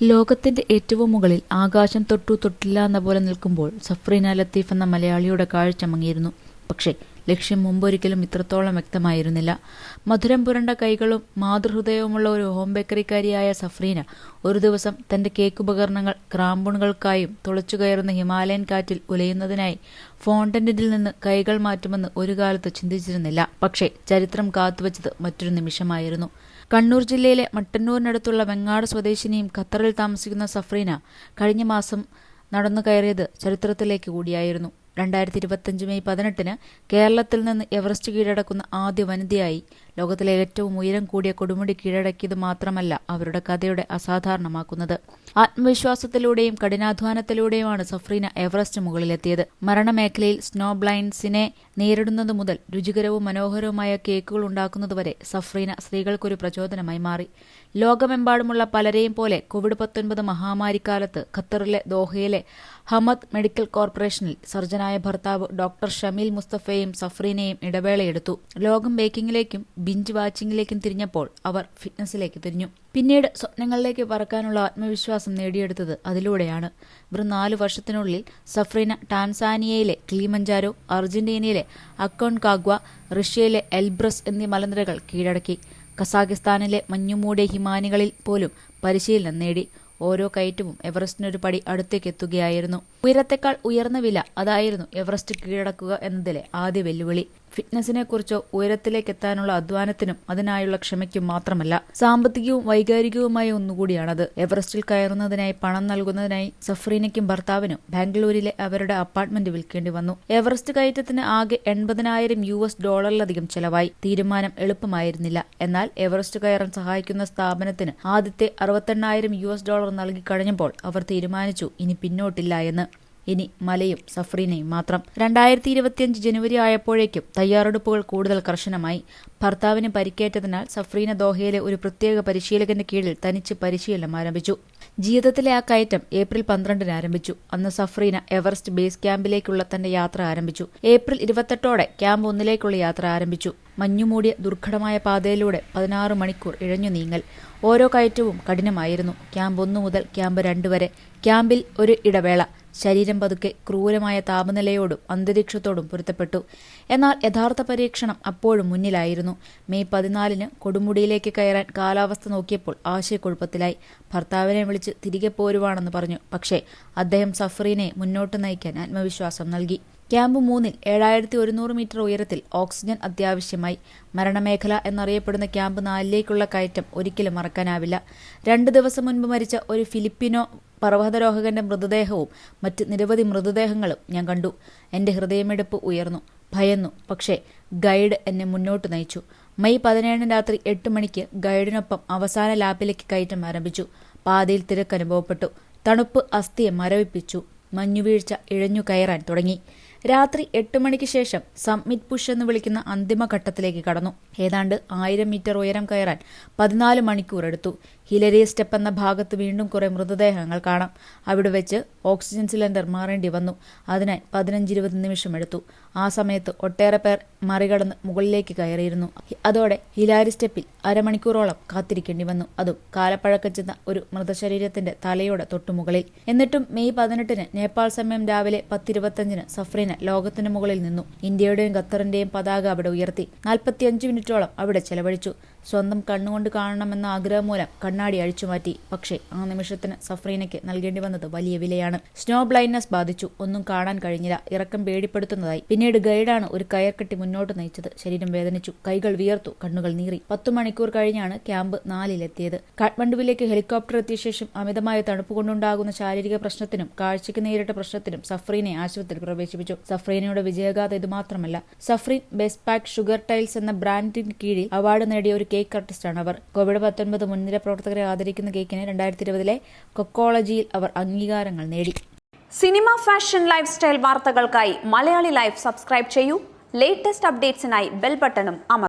ലോകത്തിന്റെ ഏറ്റവും മുകളിൽ ആകാശം തൊട്ടു തൊട്ടില്ല എന്ന പോലെ നിൽക്കുമ്പോൾ സഫ്രീന ലത്തീഫ് എന്ന മലയാളിയുടെ കാഴ്ച മങ്ങിയിരുന്നു. പക്ഷേ ലക്ഷ്യം മുമ്പൊരിക്കലും ഇത്രത്തോളം വ്യക്തമായിരുന്നില്ല. മധുരം പുരണ്ട കൈകളും മാതൃഹൃദയവുമുള്ള ഒരു ഹോം ബേക്കറിക്കാരിയായ സഫ്രീന ഒരു ദിവസം തന്റെ കേക്ക് ഉപകരണങ്ങൾ ക്രാമ്പുണുകൾക്കായും തുളച്ചു കയറുന്ന ഹിമാലയൻ കാറ്റിൽ ഉലയുന്നതിനായി ഫോണ്ടന്റിൽ നിന്ന് കൈകൾ മാറ്റുമെന്ന് ഒരു കാലത്ത് ചിന്തിച്ചിരുന്നില്ല. പക്ഷേ ചരിത്രം കാത്തുവച്ചത് മറ്റൊരു നിമിഷമായിരുന്നു. കണ്ണൂർ ജില്ലയിലെ മട്ടന്നൂരിനടുത്തുള്ള വെങ്ങാട് സ്വദേശിനിയും ഖത്തറിൽ താമസിക്കുന്ന സഫ്രീന കഴിഞ്ഞ മാസം നടന്നു കയറിയത് ചരിത്രത്തിലേക്ക് കൂടിയായിരുന്നു. രണ്ടായിരത്തി ഇരുപത്തിയഞ്ച് മെയ് പതിനെട്ടിന് കേരളത്തിൽ നിന്ന് എവറസ്റ്റ് കീഴടക്കുന്ന ആദ്യ വനിതയായി ലോകത്തിലെ ഏറ്റവും ഉയരം കൂടിയ കൊടുമുടി കീഴടക്കിയത് മാത്രമല്ല അവരുടെ കഥയുടെ അസാധാരണമാക്കുന്നത്. ആത്മവിശ്വാസത്തിലൂടെയും കഠിനാധ്വാനത്തിലൂടെയുമാണ് സഫ്രീന എവറസ്റ്റ് മുകളിലെത്തിയത്. മരണമേഖലയിൽ സ്നോ ബ്ലൈൻസിനെ നേരിടുന്നത് മുതൽ രുചികരവും മനോഹരവുമായ കേക്കുകൾ ഉണ്ടാക്കുന്നതുവരെ സഫ്രീന സ്ത്രീകൾക്കൊരു പ്രചോദനമായി മാറി. ലോകമെമ്പാടുമുള്ള പലരെയും പോലെ കോവിഡ് പത്തൊൻപത് മഹാമാരിക്കാലത്ത് ഖത്തറിലെ ദോഹയിലെ ഹമദ് മെഡിക്കൽ കോർപ്പറേഷനിൽ സർജനായ ഭർത്താവ് ഡോക്ടർ ഷമീൽ മുസ്തഫയും സഫ്രീനെയും ഇടവേളയെടുത്തു. ലോകം ബേക്കിംഗിലേക്കും ബിഞ്ച് വാച്ചിങ്ങിലേക്കും തിരിഞ്ഞപ്പോൾ അവർ ഫിറ്റ്നസിലേക്ക് തിരിഞ്ഞു. പിന്നീട് സ്വപ്നങ്ങളിലേക്ക് പറക്കാനുള്ള ആത്മവിശ്വാസം നേടിയെടുത്തത് അതിലൂടെയാണ്. വെറും നാലു വർഷത്തിനുള്ളിൽ സഫ്രീന ടാൻസാനിയയിലെ ക്ലീമഞ്ചാരോ അർജന്റീനയിലെ അക്കോൺ കാഗ്വ റഷ്യയിലെ എൽബ്രസ് എന്നീ മലനിരകൾ കീഴടക്കി. കസാഖിസ്ഥാനിലെ മഞ്ഞുമൂടിയ ഹിമാനികളിൽ പോലും പരിശീലനം നേടി. ഓരോ കയറ്റവും എവറസ്റ്റിനൊരു പടി അടുത്തേക്ക് എത്തുകയായിരുന്നു ഉയരത്തെക്കാൾ ഉയർന്ന വില അതായിരുന്നു എവറസ്റ്റ് കീഴടക്കുക എന്നതിലെ ആദ്യ വെല്ലുവിളി. ഉയരത്തിലേക്ക് എത്താനുള്ള അധ്വാനത്തിനും അതിനായുള്ള ക്ഷമയ്ക്കും മാത്രമല്ല സാമ്പത്തികവും വൈകാരികവുമായ ഒന്നുകൂടിയാണത്. എവറസ്റ്റിൽ കയറുന്നതിനായി പണം നൽകുന്നതിനായി സഫ്രീനയ്ക്കും ഭർത്താവിനും ബാംഗ്ലൂരിലെ അവരുടെ അപ്പാർട്ട്മെന്റ് വിൽക്കേണ്ടി വന്നു. എവറസ്റ്റ് കയറ്റത്തിന് ആകെ എൺപതിനായിരം യു എസ് ഡോളറിലധികം ചെലവായി. തീരുമാനം എളുപ്പമായിരുന്നില്ല. എന്നാൽ എവറസ്റ്റ് കയറാൻ സഹായിക്കുന്ന സ്ഥാപനത്തിന് ആദ്യത്തെ അറുപത്തെണ്ണായിരം യു എസ് ഡോളർ നൽകി കഴിഞ്ഞപ്പോൾ അവർ തീരുമാനിച്ചു ഇനി പിന്നോട്ടില്ല എന്ന്. ഇനി മലയും സഫ്രീനയും മാത്രം. രണ്ടായിരത്തി ഇരുപത്തിയഞ്ച് ജനുവരി ആയപ്പോഴേക്കും തയ്യാറെടുപ്പുകൾ കൂടുതൽ കർശനമായി. ഭർത്താവിന് പരിക്കേറ്റതിനാൽ സഫ്രീന ദോഹയിലെ ഒരു പ്രത്യേക പരിശീലകന്റെ കീഴിൽ തനിച്ച് പരിശീലനം ആരംഭിച്ചു. ജീവിതത്തിലെ ആ കയറ്റം ഏപ്രിൽ പന്ത്രണ്ടിന് ആരംഭിച്ചു. അന്ന് സഫ്രീന എവറസ്റ്റ് ബേസ് ക്യാമ്പിലേക്കുള്ള തന്റെ യാത്ര ആരംഭിച്ചു. ഏപ്രിൽ ഇരുപത്തെട്ടോടെ ക്യാമ്പ് ഒന്നിലേക്കുള്ള യാത്ര ആരംഭിച്ചു. മഞ്ഞുമൂടിയ ദുർഘടമായ പാതയിലൂടെ പതിനാറ് മണിക്കൂർ ഇഴഞ്ഞു നീങ്ങൽ. ഓരോ കയറ്റവും കഠിനമായിരുന്നു. ക്യാമ്പ് ഒന്നു മുതൽ ക്യാമ്പ് രണ്ട് വരെ. ക്യാമ്പിൽ ഒരു ഇടവേള. ശരീരം പതുക്കെ ക്രൂരമായ താപനിലയോടും അന്തരീക്ഷത്തോടും പൊരുത്തപ്പെട്ടു. എന്നാൽ യഥാർത്ഥ പരീക്ഷണം അപ്പോഴും മുന്നിലായിരുന്നു. മെയ് പതിനാലിന് കൊടുമുടിയിലേക്ക് കയറാൻ കാലാവസ്ഥ നോക്കിയപ്പോൾ ആശയക്കുഴപ്പത്തിലായി. ഭർത്താവിനെ വിളിച്ച് തിരികെ പോരുവാണെന്ന് പറഞ്ഞു. പക്ഷേ അദ്ദേഹം സഫറീനെ മുന്നോട്ട് നയിക്കാൻ ആത്മവിശ്വാസം നൽകി. ക്യാമ്പ് മൂന്നിൽ ഏഴായിരത്തി ഒരുന്നൂറ് മീറ്റർ ഉയരത്തിൽ ഓക്സിജൻ അത്യാവശ്യമായി. മരണമേഖല എന്നറിയപ്പെടുന്ന ക്യാമ്പ് നാലിലേക്കുള്ള കയറ്റം ഒരിക്കലും മറക്കാനാവില്ല. രണ്ട് ദിവസം മുൻപ് മരിച്ച ഒരു ഫിലിപ്പിനോ പർവതരോഹകന്റെ മൃതദേഹവും മറ്റ് നിരവധി മൃതദേഹങ്ങളും ഞാൻ കണ്ടു. എന്റെ ഹൃദയമെടുപ്പ് ഉയർന്നു ഭയന്നു. പക്ഷേ ഗൈഡ് എന്നെ മുന്നോട്ട് നയിച്ചു. മെയ് പതിനേഴിന് രാത്രി എട്ട് മണിക്ക് ഗൈഡിനൊപ്പം അവസാന ലാപ്പിലേക്ക് കയറ്റം ആരംഭിച്ചു. പാതയിൽ തിരക്ക് അനുഭവപ്പെട്ടു. തണുപ്പ് അസ്ഥിയെ മരവിപ്പിച്ചു. മഞ്ഞുവീഴ്ച ഇഴഞ്ഞു കയറാൻ തുടങ്ങി. രാത്രി എട്ട് മണിക്ക് ശേഷം സമ്മിറ്റ് പുഷ് എന്ന് വിളിക്കുന്ന അന്തിമഘട്ടത്തിലേക്ക് കടന്നു. ഏതാണ്ട് ആയിരം മീറ്റർ ഉയരം കയറാൻ പതിനാല് മണിക്കൂർ എടുത്തു. ഹിലരി സ്റ്റെപ്പ് എന്ന ഭാഗത്ത് വീണ്ടും കുറെ മൃതദേഹങ്ങൾ കാണാം. അവിടെ വെച്ച് ഓക്സിജൻ സിലിണ്ടർ മാറേണ്ടി വന്നു. അതിനായി പതിനഞ്ചിരുപത് നിമിഷം എടുത്തു. ആ സമയത്ത് ഒട്ടേറെ പേർ മറികടന്ന് മുകളിലേക്ക് കയറിയിരുന്നു. അതോടെ ഹിലാരി സ്റ്റെപ്പിൽ അരമണിക്കൂറോളം കാത്തിരിക്കേണ്ടി വന്നു. അതും കാലപ്പഴക്കം ചെന്ന ഒരു മൃതശരീരത്തിന്റെ തലയോടെ തൊട്ടുമുകളിൽ. എന്നിട്ടും മെയ് പതിനെട്ടിന് നേപ്പാൾ സമയം രാവിലെ പത്തിരുപത്തഞ്ചിന് സഫ്രീന ലോകത്തിന് മുകളിൽ നിന്നു. ഇന്ത്യയുടെയും ഖത്തറിന്റെയും പതാക അവിടെ ഉയർത്തി. നാൽപ്പത്തിയഞ്ച് മിനിറ്റോളം അവിടെ ചെലവഴിച്ചു. സ്വന്തം കണ്ണുകൊണ്ട് കാണണമെന്ന ആഗ്രഹം മൂലം കണ്ണാടി അഴിച്ചുമാറ്റി പക്ഷേ ആ നിമിഷത്തിന് സഫ്രീനയ്ക്ക് നൽകേണ്ടി വന്നത് വലിയ വിലയാണ്. സ്നോ ബ്ലൈൻഡ്നെസ് ബാധിച്ചു. ഒന്നും കാണാൻ കഴിഞ്ഞില്ല. ഇറക്കം പേടിപ്പെടുത്തുന്നതായി. പിന്നീട് ഗൈഡാണ് ഒരു കയർ കെട്ടി മുന്നോട്ട് നയിച്ചത്. ശരീരം വേദനിച്ചു. കൈകൾ വിയർത്തു. കണ്ണുകൾ നീറി. പത്തു മണിക്കൂർ കഴിഞ്ഞാണ് ക്യാമ്പ് നാലിലെത്തിയത്. കാഠ്മണ്ഡുവിലേക്ക് ഹെലികോപ്റ്റർ എത്തിയ ശേഷം അമിതമായ തണുപ്പ് കൊണ്ടുണ്ടാകുന്ന ശാരീരിക പ്രശ്നത്തിനും കാഴ്ചയ്ക്ക് നേരിട്ട പ്രശ്നത്തിനും സഫ്രീനെ ആശുപത്രിയിൽ പ്രവേശിപ്പിച്ചു. സഫ്രീനയുടെ വിജയഗാഥ ഇത് മാത്രമല്ല Safreen best pack sugar tiles എന്ന ബ്രാൻഡിന് കീഴിൽ അവാർഡ് നേടിയ ഒരു കേക്ക് ആർട്ടിസ്റ്റാണ് അവർ. കോവിഡ് പത്തൊൻപത് മുൻനിര പ്രവർത്തകരെ ആദരിക്കുന്ന കേക്കിന് രണ്ടായിരത്തി ഇരുപതിലെ കൊക്കോളജിയിൽ അവർ അംഗീകാരങ്ങൾ നേടി. സിനിമ ഫാഷൻ ലൈഫ് സ്റ്റൈൽ വാർത്തകൾക്കായി മലയാളി ലൈഫ് സബ്സ്ക്രൈബ് ചെയ്യൂ. ലേറ്റസ്റ്റ് അപ്ഡേറ്റ്സിനായി ബെൽ ബട്ടണും അമർ